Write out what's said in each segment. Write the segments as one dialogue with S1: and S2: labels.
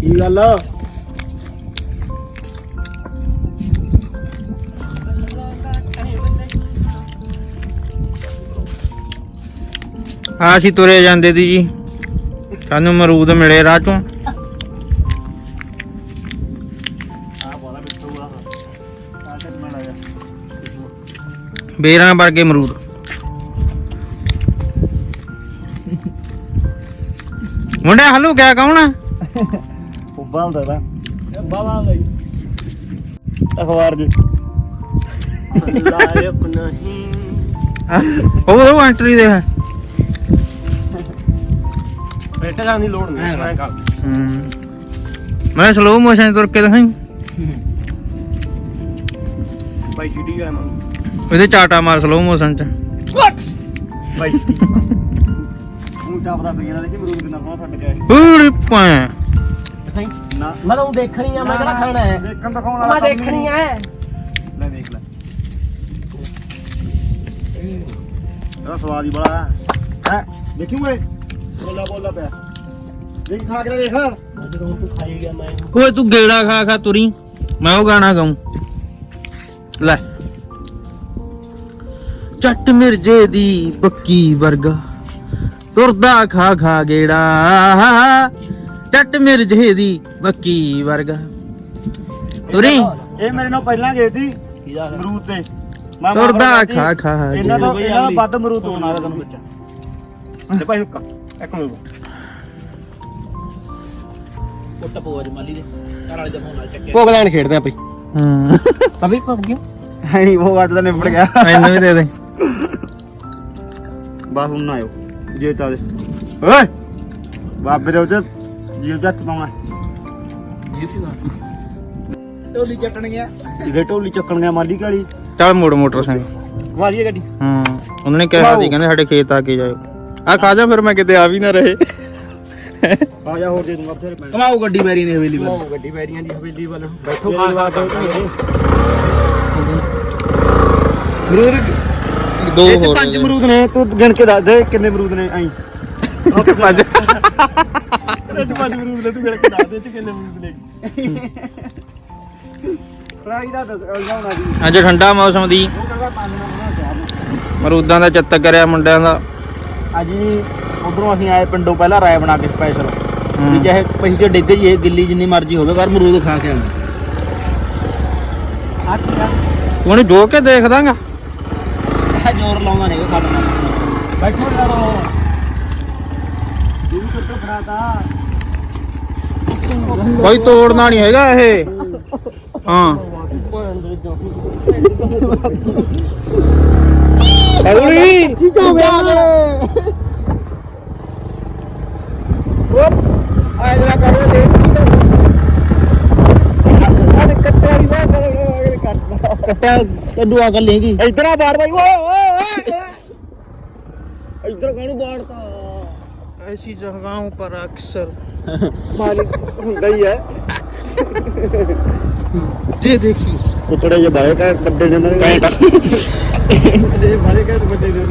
S1: ਕੀ ਗੱਲ?
S2: ਆ ਅਸੀਂ ਤੁਰੇ ਜਾਂਦੇ ਦੀ ਜੀ। ਸਾਨੂੰ ਮਰੂਦ ਮਿਲੇ ਰਾਹ ਚੋਂ। ਬੇਰਾਂ ਵਰਗੇ ਮਰੂਦ। ਮੁੰਡਾ ਹਲੂ, ਕਿਆ ਕੌਣ ਆ
S1: ਉੱਬਾ ਹੁੰਦਾ ਦਾ ਬਾਵਾ ਗਈ ਅਖਬਾਰ ਜੀ। ਲਾਇਕ ਨਹੀਂ।
S2: ਉਹ ਉਹ ਐਂਟਰੀ ਦੇ ਹੈ।
S1: ਬੇਟਾ ਜਾਣ ਦੀ ਲੋੜ ਨਹੀਂ ਮੈਂ ਕਰ।
S2: ਹੂੰ। ਮੈਂ ਸਲੋ ਮੋਸ਼ਨ ਤੁਰ ਕੇ ਦਿਖਾਈ।
S1: ਬਾਈ ਸੀਡੀ ਆ ਮੈਂ
S2: ਇਹਦੇ ਚਾਟਾ ਮਾਰ ਸਲੋ ਮੋਸ਼ਨ ਚ।
S1: ਵਾਟ ਬਾਈ। ਉਹ ਚਾਪਦਾ ਪਈ ਜਾਂਦਾ ਦੇਖੀ ਮਰੂਦ ਕਿੰਨਾ ਸੋਹਣਾ ਛੱਡ ਗਿਆ
S2: ਪੂਰੀ ਪਾਂ
S1: ਨਾ।
S3: ਮੈਂ ਤਾਂ ਊਂ ਦੇਖਣੀ ਆ ਮੈਂ ਕਿਹੜਾ ਖਾਣਾ ਹੈ?
S1: ਦੇਖਣ ਦਿਖਾਉਣ ਵਾਲਾ
S3: ਮੈਂ
S1: ਕੰਮ
S3: ਦੇਖਣੀ। ਹੈ
S1: ਲੈ ਦੇਖ ਲੈ। ਇਹਦਾ ਸਵਾਦ ਹੀ ਬੜਾ ਹੈ। ਹੈ ਦੇਖੀ ਓਏ ਬੋਲਾ ਬੋਲਾ ਪਿਆ। ਦੇਖ ਖਾ ਕੇ ਦੇਖ
S3: ਜਦੋਂ ਤੂੰ ਖਾਈ ਗਿਆ ਮੈਂ
S2: ਓਏ ਤੂੰ ਗੇੜਾ ਖਾ ਖਾ ਤੁਰੀ। ਮੈਂ ਉਹ ਗਾਣਾ ਗਾਉਂ ਲੈ। ਚੱਟ ਮਿਰਜੇ ਦੀ ਬੱਕੀ ਵਰਗਾ। ਤੁਰਦਾ ਖਾ ਖਾ ਗੇੜਾ। ਚੱਟ ਮਿਰਜੇ ਦੀ ਬੱਕੀ ਵਰਗਾ। ਤੁਰੀ।
S1: ਇਹ ਮੇਰੇ ਨਾਲ ਪਹਿਲਾਂ ਗਏ ਸੀ ਅਮਰੂਦ ਤੇ। ਮੈਂ
S2: ਤੁਰਦਾ ਖਾ। ਖਾ
S1: ਇਹਨਾਂ ਦਾ। ਇਹਨਾਂ ਦਾ ਵੱਧ ਅਮਰੂਦ ਹੋਣ ਤੁਹਾਨੂੰ ਬੱਚਾ ਤੇ ਭਾਈ ਹੁੱਕਾ ਇੱਕ ਮਿੰਟ
S3: ਪੁੱਟ ਪੋਜ ਮਾਲੀ ਦੇ। ਘਰ ਵਾਲੇ ਦੇ ਫੋਨ ਨਾਲ ਚੱਕਿਆ।
S1: ਭੋਗ ਲੈਣ ਖੇਡਦੇ ਆਪਾਂ
S2: ਹੂੰ।
S3: ਅਭੀ ਭੱਗ ਗਿਆ
S1: ਹੈ ਨਹੀਂ ਉਹ ਅੱਜ ਤਾਂ ਨਿਬੜ ਗਿਆ।
S2: ਮੈਨੂੰ ਵੀ ਦੇ ਦੇ।
S1: ਬਸ ਹੁਣ ਨਾ ਆਇਓ। ਜੇ ਤਾਂ ਦੇ। ਓਏ! ਬਾਬੇ ਦੇ ਉੱਤੇ ਜੀਵ ਜੱਤ ਪਾਉਣਾ
S3: ਢੋਲੀ ਚੱਟਣ ਗਿਆ
S1: ਇਹਦੇ ਢੋਲੀ ਚੱਕਣ ਗਿਆ ਮਾਲੀ ਕਾਲੀ
S2: ਚੱਲ ਮੋੜ ਮੋਟਰਸਾਈਕਲ।
S1: ਵਾਜੀ ਗੱਡੀ।
S2: ਹੂੰ ਉਹਨਾਂ ਨੇ ਕਿਹਾ ਸੀ ਕਹਿੰਦੇ ਸਾਡੇ ਖੇਤ ਆ ਕੇ ਜਾਇਓ। ਆ ਖਾ ਜਾ ਫਿਰ ਮੈਂ ਕਿਤੇ ਆ ਵੀ ਨਾ ਰਹੇ।
S1: ਆ ਜਾ ਹੋਰ ਦੇ ਦੂੰਗਾ ਬਥੇਰੇ ਪੈਣ
S3: ਕਮਾਓ ਗੱਡੀ ਬੈਰੀ ਦੀ ਹਵੇਲੀ
S1: ਉਹ ਗੱਡੀ ਬੈਰੀਆਂ ਦੀ ਹਵੇਲੀ ਵੱਲ।
S3: ਬੈਠੋ
S1: ਜਵਾਕ
S3: ਖਾ
S1: ਮਰੂਦ।
S2: ਦੋ ਹੋਰ
S1: ਪੰਜ ਅਮਰੂਦ ਨੇ ਤੂੰ ਗਿਣ ਕੇ ਦੱਸ ਦੇ ਕਿੰਨੇ ਅਮਰੂਦ ਨੇ ਆਈ।
S2: ਚ ਪੰਜ।
S1: ਇਹ 'ਚ ਪੰਜ ਅਮਰੂਦ ਨੇ ਤੂੰ ਗਿਣ ਕੇ ਦੱਸ ਦੇ 'ਚ ਕਿੰਨੇ ਨੇ ਫਰਾਈ ਦਾ ਦੱਸ ਜਾਉਣਾ ਜੀ।
S2: ਅੱਜ ਠੰਡਾ ਮੌਸਮ ਦੀ।
S1: ਉਹ ਕਹਿੰਦਾ ਪੰਜ
S2: ਮਰੂਦਾਂ ਦਾ ਚੱਤਕ ਕਰਿਆ ਮੁੰਡਿਆਂ ਦਾ।
S1: ਅੱਜ ਉਧਰੋਂ ਅਸੀਂ ਆਏ ਪਿੰਡੋਂ ਪਹਿਲਾਂ ਰਾਏ ਬਣਾ ਕੇ ਸਪੈਸ਼ਲ। ਵੀ ਚਾਹੇ ਪਹੀ ਚ ਡਿੱਗ ਜੀ ਇਹ ਗਿੱਲੀ ਜਿੰਨੀ ਮਰਜ਼ੀ ਹੋਵੇ ਪਰ ਅਮਰੂਦ ਖਾ ਕੇ ਆਉਂਦੇ
S2: ਤੂੰ ਉਹਨੂੰ ਜੋ ਕੇ ਦੇਖ ਦਾਂਗਾ
S1: ਜ਼ੋਰ ਲਾਉਂਦਾ ਨਹੀਂ ਉਹ ਖਤਮ ਬੈਠੋ ਯਾਰੋ
S2: ਕੋਈ ਤੋੜਨਾ ਨਹੀਂ ਹੈਗਾ ਇਹ। ਹਾਂ। ਅਗਲੀ।
S1: ਠੀਕ ਹੋ ਗਿਆ
S3: ਆਏ ਜਰਾ ਕਰੋ ਲੈ
S1: ਅਰੇ ਕੱਟੇ ਵਾਲੀ ਬਾਤ ਕੱਟਦਾ
S2: ਕੱਟਿਆ ਕੱਦੂ ਆ ਲੈਗੀ
S1: ਇਧਰ ਆ ਬਾੜ ਬਾਈ ਓਏ ਓਏ ਓਏ। ਇਧਰ ਕਾਹਨੂੰ ਬਾੜਤਾ?
S2: ਐਸੀ ਜਗ੍ਹਾਓਂ ਪਰ ਅਕਸਰ
S1: ਮਾਲਿਕ ਹੁੰਦਾ ਹੀ ਹੈ।
S2: ਜੇ ਦੇਖੀ
S1: ਕੁੱਤੜੇ ਜੇ ਬਾਏ ਕਾ ਵੱਡੇ ਨੇ ਉਹਨਾਂ ਦੇ ਬਾਰੇ ਕਾ ਵੱਡੇ ਨੇ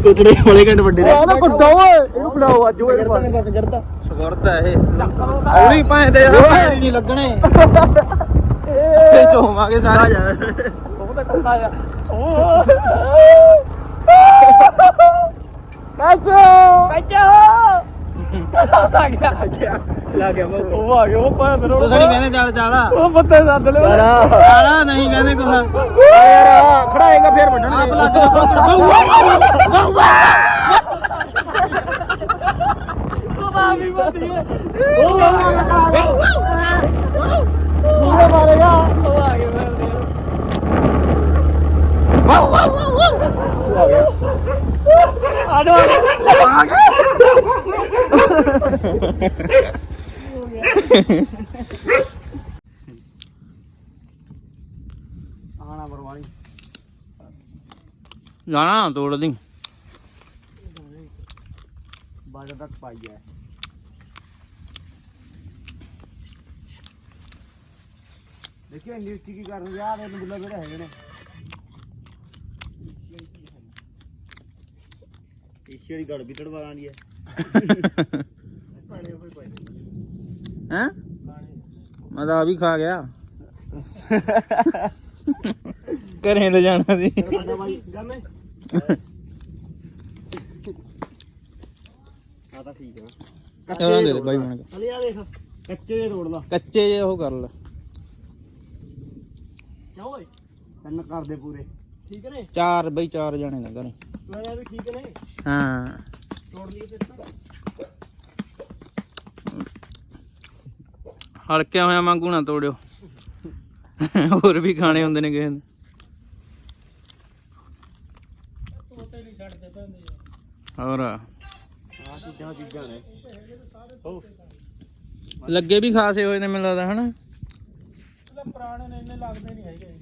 S2: ਕੁਤੜੇ ਹੋਲੇ ਘੰਟ ਵੱਡੇ
S1: ਉਹ ਨਾ ਕੁੱਤਾ ਓਏ ਇਹਨੂੰ ਬੁਲਾਓ ਅੱਜ ਓਏ ਬਸ ਕਰਦਾ
S2: ਸੁਗਰਦ ਇਹ। ਹੌਲੀ ਭਾਂ ਦੇ ਯਾਰ ਨਹੀਂ ਲੱਗਣੇ। ਤੇ ਚੋਵਾਂਗੇ ਸਾਰੇ।
S1: ਉਹ ਤਾਂ ਕੁੱਤਾ ਆ। ਆ ਗਿਆ। ਆ ਗਿਆ। ਲਾ ਗਿਆ ਉਹ ਆ ਗਿਆ ਉਹ ਪਾਇਆ ਫਿਰ
S2: ਤੁਸੀਂ ਨਹੀਂ ਕਹਿੰਦੇ ਚੱਲ ਚੱਲ
S1: ਉਹ ਪੱਤੇ ਸੱਦ ਲੈ
S2: ਚੱਲ ਨਹੀਂ ਕਹਿੰਦੇ ਕੁਛ।
S1: ਯਾਰ ਖੜਾਏਗਾ ਫੇਰ ਵੱਢਣਗੇ।
S2: ਆਪ ਲੱਗ ਜਾ
S1: ਉਹ ਆ ਵੀ ਵੱਧ ਗਿਆ ਉਹ ਆ ਗਿਆ ਉਹ ਮਾਰੇਗਾ ਉਹ ਆ ਗਿਆ ਆ ਜਾ ਆ ਗਿਆ ਆਣਾ ਬਰਵਾਣੀ
S2: ਜਾਣਾ ਤੋੜ ਦੀ।
S1: ਬਾਜਾ ਤੱਕ ਪਾਈ ਹੈ। ਦੇਖਿਓ ਉੱਚੀ ਕੀ ਕਰਨ ਗਿਆ ਇਹ ਬੁੱਲਾ ਜਿਹੜੇ ਹੈਗੇ ਨੇ। ਏਸ਼ੀਆ ਦੀ ਗੜ ਵੀ ਤੜਵਾ ਆਂਦੀ ਹੈ
S2: ਹੈ? ਮੈਂ ਤਾਂ ਆ ਵੀ ਖਾ ਗਿਆ। ਘਰੇ ਲੈ ਜਾਣਾ ਸੀ।
S1: ਆ ਤਾਂ ਠੀਕ ਹੈ
S2: ਉਹਨਾਂ ਦੇ ਦੇ। ਬਾਈ ਬਣ ਕੇ।
S1: ਹਲੇ ਆ ਦੇਖ ਕੱਚੇ
S2: ਜੇ ਉਹ ਕਰ ਲੈ।
S1: ਕਿਉਂ ਓਏ? ਤਿੰਨ ਕਰਦੇ ਪੂਰੇ। ਠੀਕ ਨੇ?
S2: ਚਾਰ ਬਈ ਚਾਰ ਜਾਣੇ ਨੇ ਘਰੇ।
S1: ਮੈਂ ਵੀ ਠੀਕ ਨੇ।
S2: ਹਾਂ।
S1: ਤੋੜ ਲਈਏ ਫਿਰ ਤਾਂ।
S2: ਹਲਕਿਆ ਹੋਇਆ ਵਾਂਗੂ ਨਾ ਤੋੜਿਓ। ਹੋਰ ਵੀ ਖਾਣੇ ਹੁੰਦੇ ਨੇ ਕਿਸੇ ਨੇ। ਹੋਰ?
S1: ਆ ਚੀਜ਼ਾਂ ਚੀਜ਼ਾਂ ਨੇ ਹੋ
S2: ਲੱਗੇ ਵੀ ਖਾਸੇ ਹੋਏ ਨੇ ਮੈਨੂੰ ਲੱਗਦਾ ਹਨਾ?
S1: ਪੁਰਾਣੇ ਨੇ ਇੰਨੇ ਲੱਗਦੇ ਨਹੀਂ ਹੈਗੇ।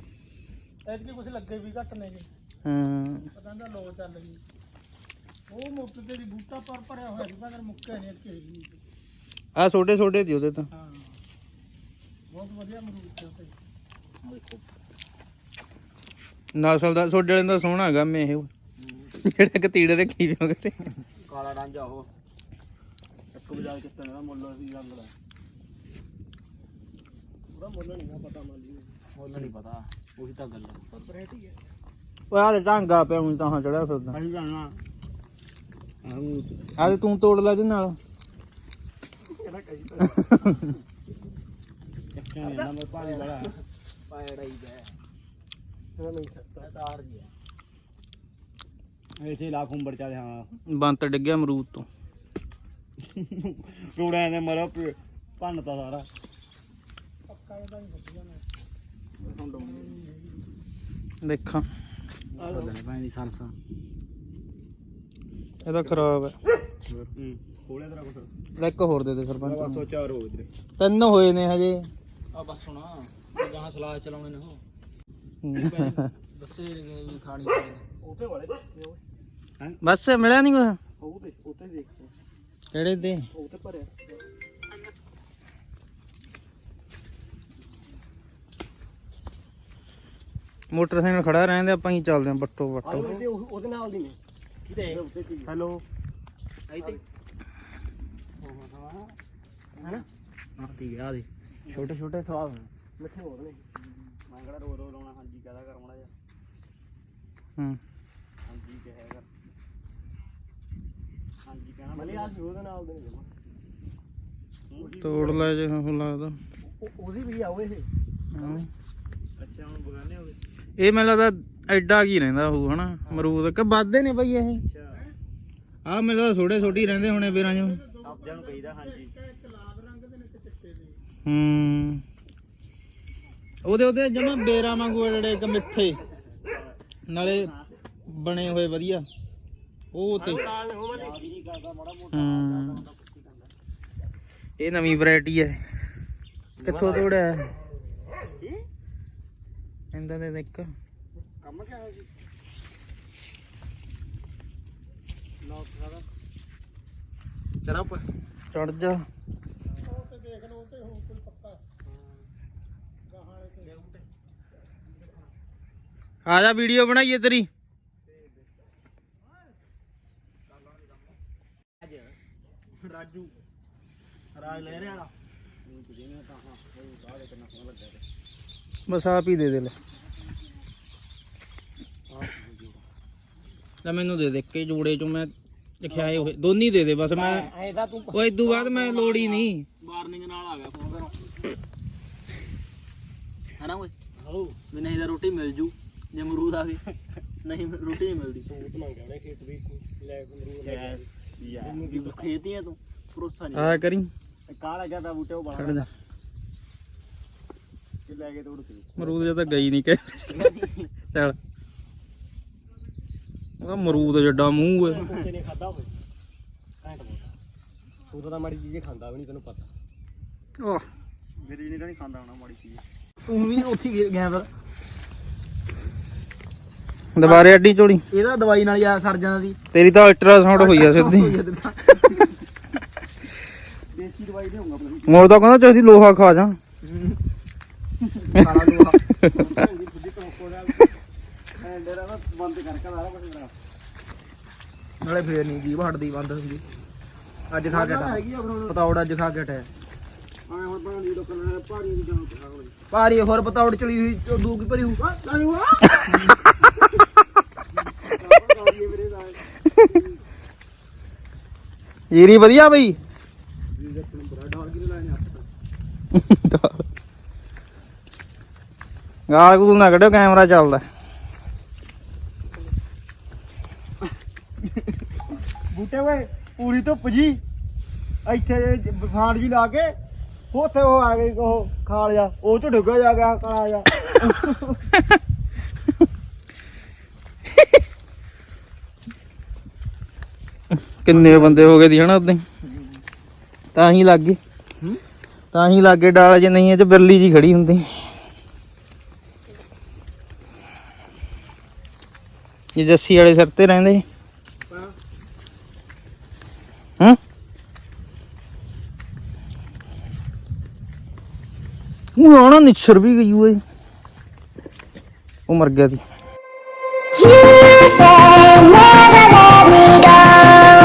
S1: ਐਤਕੀ ਕੁਝ ਲੱਗੇ ਵੀ ਘੱਟ ਨੇ ਜੀ
S2: ਹਾਂ।
S1: ਪਤਾ ਨਹੀਂ ਲੋ ਚੱਲ ਗਈ ਉਹ ਮੁੱਕ ਤੇ ਦੀ ਬੂਟਾ ਪਰ ਭਰਿਆ ਹੋਇਆ ਸੀ ਪਰ ਮੁੱਕਿਆ ਨਹੀਂ ਐਤਕੀ
S2: ਆ ਛੋਟੇ ਛੋਟੇ ਦੀ ਉਹਦੇ ਤਾਂ।
S1: ਹਾਂ। ਬਹੁਤ ਵਧੀਆ ਮਰੂਦ
S2: ਨਸਲ ਦਾ ਛੋਡੇ ਵਾਲੇ ਦਾ ਸੋਹਣਾ ਹੈਗਾ ਮੈਂ ਇਹ ਜਿਹੜਾ ਕਤੀੜ ਰੱਖੀ ਵੀ ਉਹਦੇ
S3: ਕਾਲਾ ਰਾਂਝਾ ਉਹ।
S1: ਇੱਕ ਬਜਾਜ ਕਿੱਥੇ ਦਾ ਮੁੱਲ ਸੀ ਰੰਗ ਦਾ। ਉਹਦਾ ਮੁੱਲ ਨਹੀਂ ਪਤਾ ਮਾਲੀ
S3: ਮੁੱਲ ਨਹੀਂ ਪਤਾ ਉਹੀ ਤਾਂ ਗੱਲ ਹੈ
S1: ਪਰ ਵੈਰਾਈਟੀ ਹੈ
S2: ਉਹ ਆ ਤੇ ਢਾਂਗਾ ਪਿਆ ਹੁਣ ਤਾਂ ਚੜਿਆ ਫਿਰਦਾ।
S1: ਅਸੀਂ ਜਾਣਾ।
S2: ਆ ਤੇ ਤੂੰ ਤੋੜ ਲੈ ਇਹਦੇ ਨਾਲ।
S1: ਕਿਹੜਾ ਕਹੀ ਲਾ
S2: ਬੰਤ ਡਿੱਗਿਆ ਅਮਰੂਦ ਤੋਂ।
S1: ਰੋੜਿਆਂ ਦੇ ਮਰੋ ਭੰਨਤਾ ਸਾਰਾ। ਪੱਕਾ ਇਹਦਾ ਨਹੀਂ ਸੱਜਿਆ
S2: ਦੇਖਾਂ।
S3: ਪਤਾ ਨਹੀਂ ਭਾਈ ਦੀ ਸਰਸਾ।
S2: ਇਹਦਾ ਖਰਾਬ ਹੈ।
S1: ਹੂੰ ਖੋਲਿਆ ਤੇਰਾ ਕੁਛ।
S2: ਲੈ ਇੱਕ ਹੋਰ ਦੇ ਦੇ ਸਰਪੰਚ ਨੂੰ। ਤਿੰਨ ਹੋਏ ਨੇ ਹਜੇ।
S3: ਆ ਬਸ ਸੁਣਾ ਜਹਾਂ ਸਲਾਹ ਚਲਾਉਣੇ ਨੇ ਉਹ। ਦੱਸੇ ਗਏ ਵੀ ਖਾਣੀ ਚਾਹੀਦੀ।
S1: ਉਹਤੇ ਵਾਲੇ ਹੈ?
S2: ਬਸ ਮਿਲਿਆ ਨਹੀਂ ਕੁਛ?
S1: ਉਹ ਤੇ ਉੱਤੇ ਦੇਖ
S2: ਕਿਹੜੇ ਦੇ?
S1: ਉਹ ਤੇ ਭਰਿਆ।
S2: ਮੋਟਰਸਾਈਕਲ ਖੜਾ ਰਹਿੰਦੇ ਆਪਾਂ ਹੀ ਚੱਲਦੇ ਆਂ ਬੱਟੋ ਬੱਟੋ।
S1: ਉਹਦੇ ਨਾਲ ਦੀ ਨੇ। ਹੈਲੋ। ਆਈ ਤੇ ਹੈਨਾ?
S3: ਹਾਂ ਠੀਕ ਆ ਦੇ
S1: ਛੋਟੇ ਛੋਟੇ ਸਵਾਦ ਮਿੱਠੇ ਹੋਰ ਨੇ। ਮੈਂ ਕਿਹੜਾ ਰੋ ਰੋ ਲਾਉਣਾ ਹਾਂਜੀ ਕਹਦਾ ਕਰ ਮੜਾ ਜਾ
S2: ਹੂੰ।
S1: ਹਾਂਜੀ ਕਿਹਾ ਕਰ। ਹਾਂਜੀ ਕਹਿਣਾ ਮਲੇ ਆ ਸੀ ਉਹਦੇ ਨਾਲ ਦੇ ਨੇ ਜਮਾ
S2: ਤੋੜ ਲੈ ਜੇ ਹੁਣ ਲੱਗਦਾ।
S1: ਉਹਦੀ ਵੀ ਆਉ ਇਹ।
S2: ਹਾਂ।
S1: ਅੱਛਾ ਹੁਣ ਬਗਾਨੇ ਹੋ ਗਏ।
S2: ਇਹ ਮੈਨੂੰ ਲੱਗਦਾ ਐਡਾ ਕੀ ਰਹਿੰਦਾ ਉਹ ਹਨਾ? ਅਮਰੂਦ ਕਿ ਵੱਧਦੇ ਨੇ ਬਈ ਇਹ।
S1: ਅੱਛਾ।
S2: ਆ ਮੈਨੂੰ ਲੱਗਦਾ ਛੋਟੇ ਛੋਟੇ ਰਹਿੰਦੇ ਹੋਣੇ ਬੇਰਾਂ ਚ।
S1: ਆਪਦਿਆਂ ਨੂੰ ਕਹੀਦਾ ਹਾਂਜੀ।
S2: ਹੂੰ। ਉਹਦੇ ਉਹਦੇ ਜਮਾ ਬੇਰਾਂ ਵਾਂਗੂ ਜਿਹੜੇ ਇੱਕ ਮਿੱਠੇ। ਨਾਲੇ ਬਣੇ ਹੋਏ ਵਧੀਆ। ਉਹ ਤੇ ਹੂੰ। ਇਹ ਨਵੀਂ ਵੈਰਾਈਟੀ ਹੈ। ਕਿੱਥੋਂ ਤੋੜਿਆ ਇੰਦਾ ਦੇ ਦੇਖ
S1: ਕੰਮ ਕਿਆ ਹੈ ਜੀ? ਲੋਕ ਸਾਰਾ ਚੜਾ ਉੱਪਰ
S2: ਚੜ ਜਾ। ਆ ਜਾ ਵੀਡੀਓ ਬਣਾਈਏ ਤੇਰੀ।
S1: ਰਾਜੂ ਰਾਜ ਲੈ ਰਿਹਾ ਵਾਲਾ। ਜਿਹਨੇ ਤਾਂ ਹਾਂ ਉਹ ਬਾਹਰ ਕਿੰਨਾ ਸੋਹਣਾ ਲੱਗਦਾ ਤੇ
S2: ਬਸ ਆਪ ਹੀ ਦੇ ਦੇ ਲੈ ਲੈ ਮੈਨੂੰ ਦੇ ਦੇ ਕੇ ਜੋੜੇ ਚੋਂ ਮੈਂ ਲਿਖਿਆਏ ਹੋਏ ਦੋਨੀ ਦੇ ਦੇ ਬਸ ਮੈਂ
S1: ਐ ਤਾਂ ਤੂੰ
S2: ਉਹ ਇਦੋਂ ਬਾਅਦ ਮੈਂ ਲੋੜ ਹੀ ਨਹੀਂ।
S3: ਵਾਰਨਿੰਗ ਨਾਲ ਆ ਗਿਆ ਫੋਨ ਕਰੋ ਹਨਾ ਓਏ? ਤਾਂ ਰੋਟੀ ਮਿਲ ਜੂ ਜੇ ਅਮਰੂਦ ਆ ਗਏ। ਨਹੀਂ ਰੋਟੀ ਨਹੀਂ ਮਿਲਦੀ।
S1: ਸੂਤ ਮੰਗਿਆ ਨੇ ਖੇਤ ਵੀ ਲੈ ਅਮਰੂਦ ਲੈ ਯਾਰ
S3: ਵੀ ਖੇਤੀਆਂ ਤੂੰ ਭਰੋਸਾ ਨਹੀਂ।
S2: ਆ ਕਰੀ।
S1: ਕਾਲਾ ਬੂਟੇ ਉਹ ਬਣਾ ਕਿ ਲੈ ਕੇ ਤੋੜ ਕੇ।
S2: ਮਰੂਦ ਜਾਂ ਤਾਂ ਗਈ ਨਹੀਂ ਕਹਿ। ਚੱਲ। ਉਹਦਾ ਮਰੂਦ ਜੱਡਾ ਮੂੰਹ ਓਏ
S1: ਕੁੱਤੇ ਨੇ ਖਾਦਾ ਹੋਵੇ। ਘੈਂਟ ਬੋਲਦਾ ਤੂੰ ਤਾਂ ਮਾੜੀ ਚੀਜ਼ ਖਾਂਦਾ ਵੀ ਨਹੀਂ ਤੈਨੂੰ ਪਤਾ।
S2: ਆਹ,
S1: ਮੇਰੀ ਨਹੀਂ ਤਾਂ ਨਹੀਂ ਖਾਂਦਾ ਹੋਣਾ ਮਾੜੀ ਚੀਜ਼।
S3: ਤੂੰ ਵੀ ਉੱਥੇ ਹੀ ਗਿਆ ਫਿਰ।
S2: ਦੁਬਾਰੇ ਅੱਡੀ ਚੋਲੀ।
S3: ਇਹਦਾ ਦਵਾਈ ਨਾਲ ਯਾਰ ਸਰ ਜਾਂਦਾ ਸੀ।
S2: ਤੇਰੀ ਤਾਂ ਅਲਟਰਾਸਾਊਂਡ ਹੋਈ ਆ ਸਿੱਧੀ।
S1: ਦੇਸੀ ਦਵਾਈ
S2: ਮੋਰ ਤਾਂ ਕਹਿੰਦਾ ਚਾਹੀ ਲੋਹਾ ਖਾ ਜਾ
S3: ਲੋਹਾ।
S1: ਬੰਦ ਕੁਝ
S3: ਨਾਲੇ ਫੇਰ ਨਹੀਂ ਜੀਭ ਹਟਦੀ ਬੰਦ ਹੁੰਦੀ। ਅੱਜ ਖਾ ਕੇ ਹਟਾ। ਪਤੌੜ ਅੱਜ ਖਾ ਕੇ
S1: ਹੁਣ ਬਣਾ ਲੀਡੋ ਕਰਨਾ ਭਾਰੀ ਦੀ ਜਾਨ
S2: ਭਾਰੀ ਹੋਰ ਪਤੌੜ ਚਲੀ ਹੋਈ ਉਹ ਦੂਕੀ ਭਰੀ
S1: ਹੋਆ ਦਾ
S2: ਜੀਰੀ ਵਧੀਆ ਬਈ?
S1: ਜੀ ਆਪਣੇ ਬੜਾ ਡਾਲ ਕੇ ਲਾਇਆ ਆਪਾਂ
S2: ਗਾਲ ਗੂਲ ਨਾ ਕੱਢਿਓ ਕੈਮਰਾ ਚੱਲਦਾ।
S1: ਬੂਟੇ ਓਏ ਪੂਰੀ ਧੁੱਪ ਜੀ। ਇੱਥੇ ਫਾਂਡ ਜੀ ਲਾ ਕੇ ਉੱਥੇ ਉਹ ਆ ਗਈ ਉਹ ਖਾਲ ਜਾ ਉਹ ਚ ਡੁੱਗਾ ਜਾ ਗਿਆ ਕਾਲਾ ਜਾ।
S2: ਕਿੰਨੇ ਬੰਦੇ ਹੋ ਗਏ ਦੀ ਹਨਾ ਉਦੋਂ ਤਾਂ ਹੀ ਲੱਗ ਗਏ। ਤਾਂ ਹੀ ਲੱਗ ਡਾਲ ਜੇ ਨਹੀਂ ਇਹ ਚ ਬਿਰਲੀ ਜੀ ਖੜੀ ਹੁੰਦੀ। ਇਹ ਜੱਸੀ ਵਾਲੇ ਸਿਰ ਤੇ ਰਹਿੰਦੇ। ਉਹ ਆਣਾ ਨਿਛਰ ਵੀ ਗਈ ਓਏ ਉਹ ਮਰ ਗਿਆ ਸੀ
S4: You say never let me go.